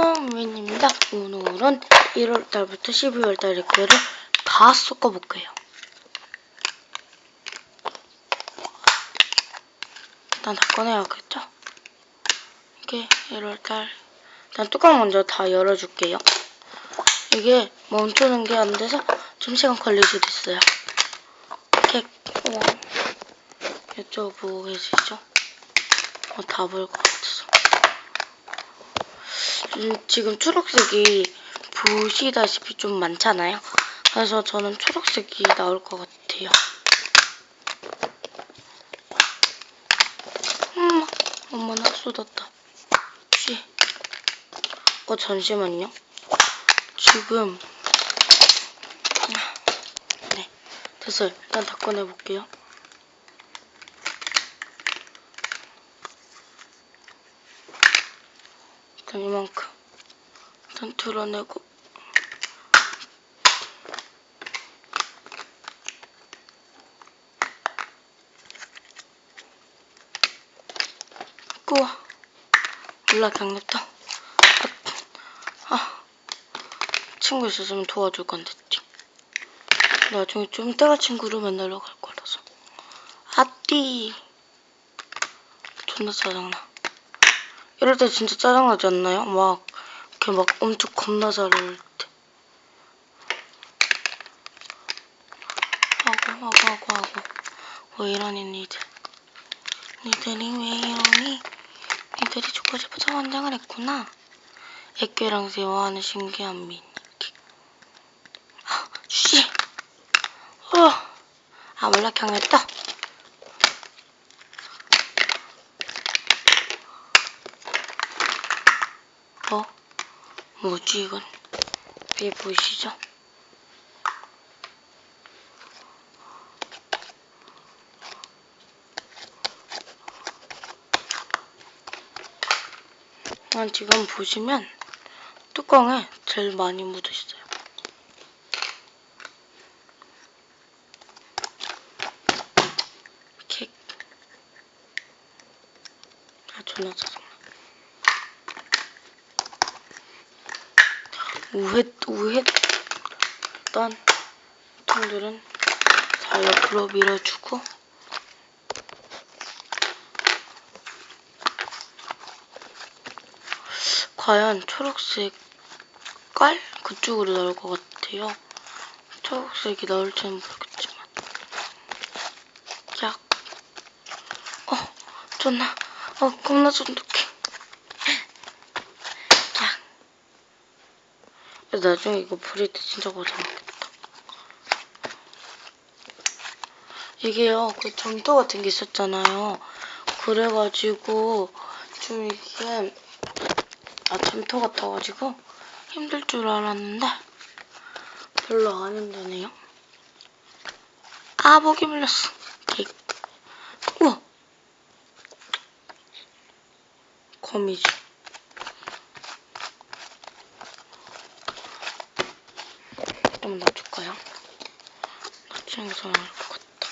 안녕 민입니다. 오늘은 1월달부터 12월달 리뷰를 다 섞어볼게요. 일단 다 꺼내야겠죠? 이게 1월달 일단 뚜껑 먼저 다 열어줄게요. 이게 멈추는 게 안 돼서 좀 시간 걸릴 수도 있어요. 이렇게 우와. 이쪽 보고 계시죠? 어, 다 보일 것 같아서. 음, 지금 초록색이 보시다시피 좀 많잖아요. 그래서 저는 초록색이 나올 것 같아요. 음, 엄마나 쏟았다. 쉬. 어, 잠시만요. 지금. 네, 됐어요. 일단 다 꺼내볼게요. 이만큼. 일단 드러내고. 우와. 몰라, 그냥 냅둬. 아, 아. 친구 있었으면 도와줄 건데, 띵. 나중에 좀 때가 친구로 만나러 갈 거라서. 아띠. 존나 짜증나. 이럴 때 진짜 짜증나지 않나요? 막, 이렇게 막 엄청 겁나 잘할 때. 하고, 하고, 하고, 하고. 왜 이러니, 니들. 니들이 왜 이러니? 니들이 죽고 싶어서 환장을 했구나. 애교랑 대화하는 신기한 미니. 아, 쉬. 어. 아, 몰라, 냅둬. 어? 뭐지, 이건? 위에 보이시죠? 아, 지금 보시면 뚜껑에 제일 많이 묻어 있어요. 이렇게 아 존나 짜증 우회 우회 일단 통들은 다 옆으로 밀어주고 과연 초록색 깔 그쪽으로 나올 것 같아요. 초록색이 나올지는 모르겠지만 약. 어 존나 어 겁나 쫀득해. 약. 나중에 이거 부릴 때 진짜 고생하겠다. 이게요, 그 점토 같은 게 있었잖아요. 그래가지고, 좀 이게, 아, 점토 같아가지고, 힘들 줄 알았는데, 별로 안 힘드네요. 아, 목이 물렸어. 우와. 거미지. 좀 놔줄까요? 나을 것 같다.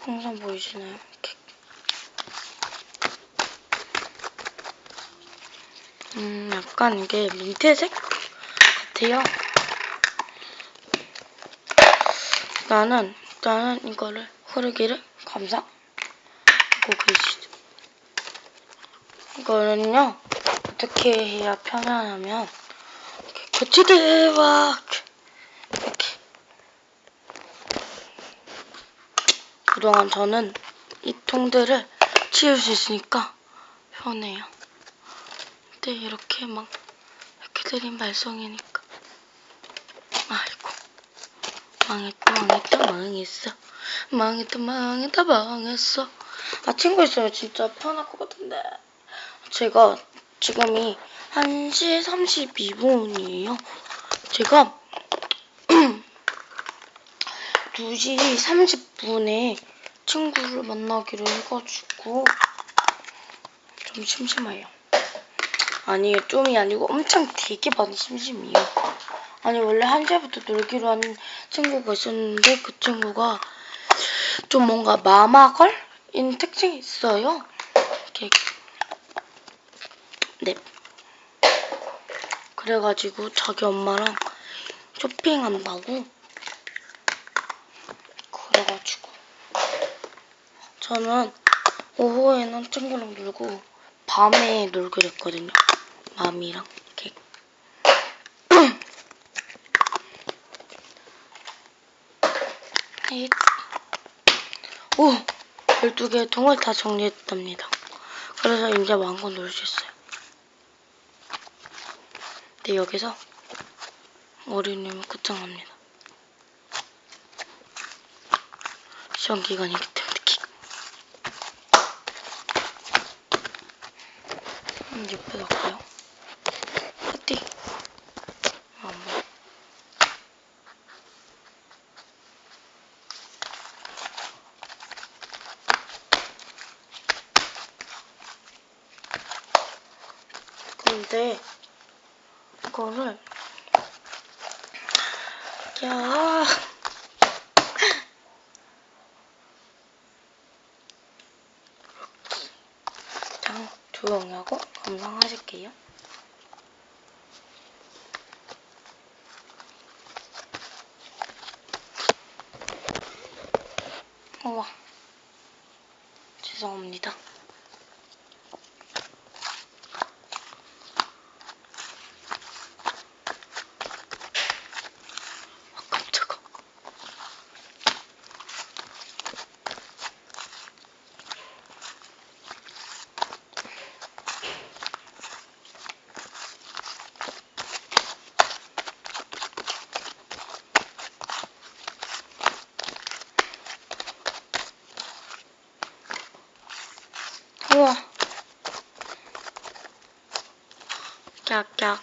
항상 보이시나요? 이렇게. 음, 약간 이게 민트색 같아요. 나는, 나는 이거를, 흐르기를 감상하고 계시죠. 이거는요, 어떻게 해야 편하냐면, 이렇게 고치대 막, 이렇게. 그동안 저는 이 통들을 치울 수 있으니까 편해요. 근데 이렇게 막 이렇게 들인 발성이니까. 아이고. 망했다 망했다 망했어. 망했다 망했다 망했어. 아 친구 있으면 진짜 편할 것 같은데. 제가 지금이 1시 32분이에요. 제가 2시 30분에 친구를 만나기로 해가지고 좀 심심해요. 아니 좀이 아니고 엄청 되게 많이 심심해요. 아니 원래 1시부터 놀기로 한 친구가 있었는데 그 친구가 좀 뭔가 마마걸인 특징이 있어요. 이렇게 네. 그래가지고 자기 엄마랑 쇼핑한다고. 저는 오후에는 친구랑 놀고 밤에 놀기로 했거든요. 맘이랑 이렇게. 잇. 오! 12개의 통을 다 정리했답니다. 그래서 이제 마음껏 놀 수 있어요. 근데 여기서 어린이면 끝장납니다. 시험 기간이기 때문에 음, 옆에 놨고요. 파티. 안 보여. 근데 이거를 야 그냥 조용히 하고 감상하실게요. 깍깍.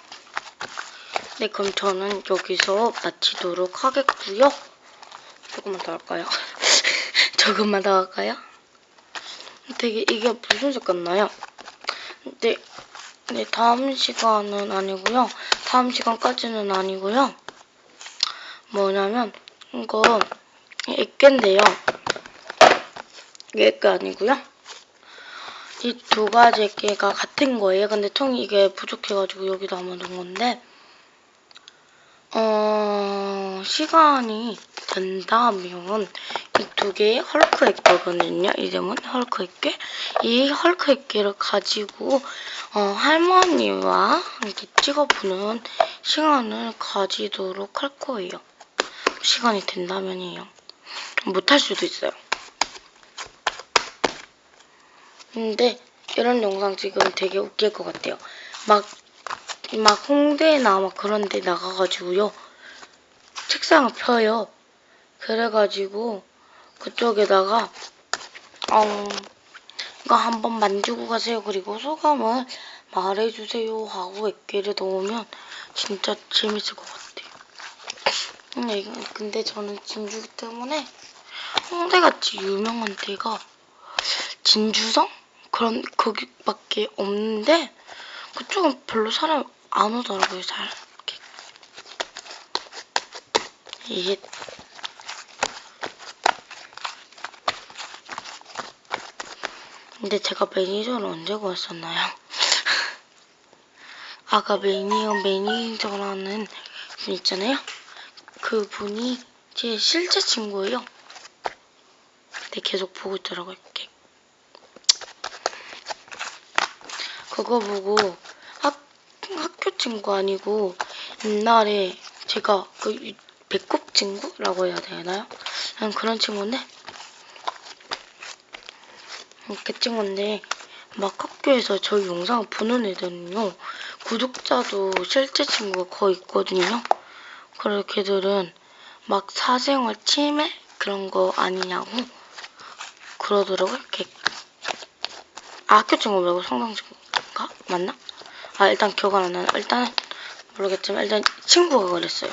네, 그럼 저는 여기서 마치도록 하겠고요. 조금만 더 할까요? 조금만 더 할까요? 되게 이게 무슨 색깔 나요? 네, 네 다음 시간은 아니고요. 다음 시간까지는 아니고요. 뭐냐면 이거 액괴인데요. 액괴 아니고요. 이 두 가지 액괴가 같은 거예요. 근데 통이 이게 부족해가지고 여기 담아둔 건데 어, 시간이 된다면 이 두 개의 헐크 액괴거든요. 이름은 헐크 액괴. 이 헐크 액괴를 가지고 어, 할머니와 이렇게 찍어보는 시간을 가지도록 할 거예요. 시간이 된다면이에요. 못할 수도 있어요. 근데 이런 영상 지금 되게 웃길 것 같아요. 막, 막 홍대나 막 그런 데 나가가지고요. 책상을 펴요. 그래가지고 그쪽에다가 어, 이거 한번 만지고 가세요. 그리고 소감을 말해주세요 하고 액기를 넣으면 진짜 재밌을 것 같아요. 근데, 저는 진주기 때문에 홍대같이 유명한 데가 진주성? 그런 거기밖에 없는데 그쪽은 별로 사람 안 오더라고요 잘 이렇게. 이게 근데 제가 매니저를 언제 구했었나요? 아까 매니어 매니저라는 분 있잖아요. 그 분이 제 실제 친구예요. 근데 계속 보고 있더라고요. 이렇게. 그거 보고 학, 학교 친구 아니고 옛날에 제가 그 유- 배꼽 친구라고 해야 되나요? 난 그런 친구인데 음, 그 친구인데 막 학교에서 저희 영상을 보는 애들은요 구독자도 실제 친구가 거의 있거든요. 그래서 걔들은 막 사생활 침해 그런 거 아니냐고 그러더라고요. 이렇게 아, 학교 친구 말고 성당 친구 인가? 맞나? 아, 일단 기억 안 나요. 일단 모르겠지만, 일단 친구가 그랬어요.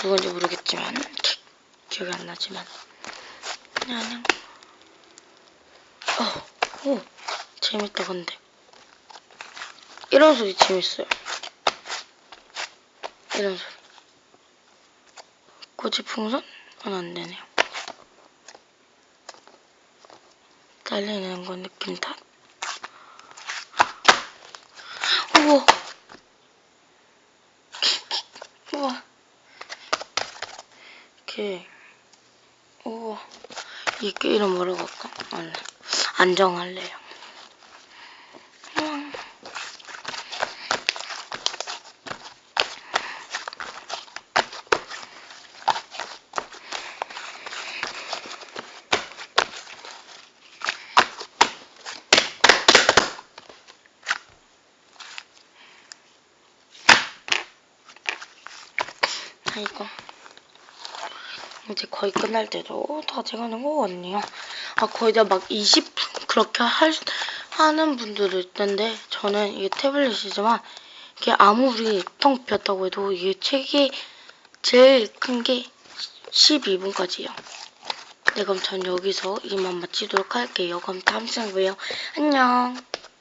누군지 모르겠지만, 기, 기억이 안 나지만. 그냥. 어, 오, 재밌다, 근데. 이런 소리 재밌어요. 이런 소리. 고지풍선? 은 안 되네요. 달리는 건 느낌 탓. 우와. 우와. 이렇게. 우와. 이게 이름 뭐라고 할까? 안정할래요. 우와. 아이고. 이제 거의 끝날 때도 다 돼가는 거 같네요. 아, 거의 다 막 20분 그렇게 할, 하는 분들도 있던데, 저는 이게 태블릿이지만, 이게 아무리 텅 비었다고 해도 이게 책이 제일 큰 게 12분까지예요. 네, 그럼 전 여기서 이만 마치도록 할게요. 그럼 다음 시간에 봬요. 안녕.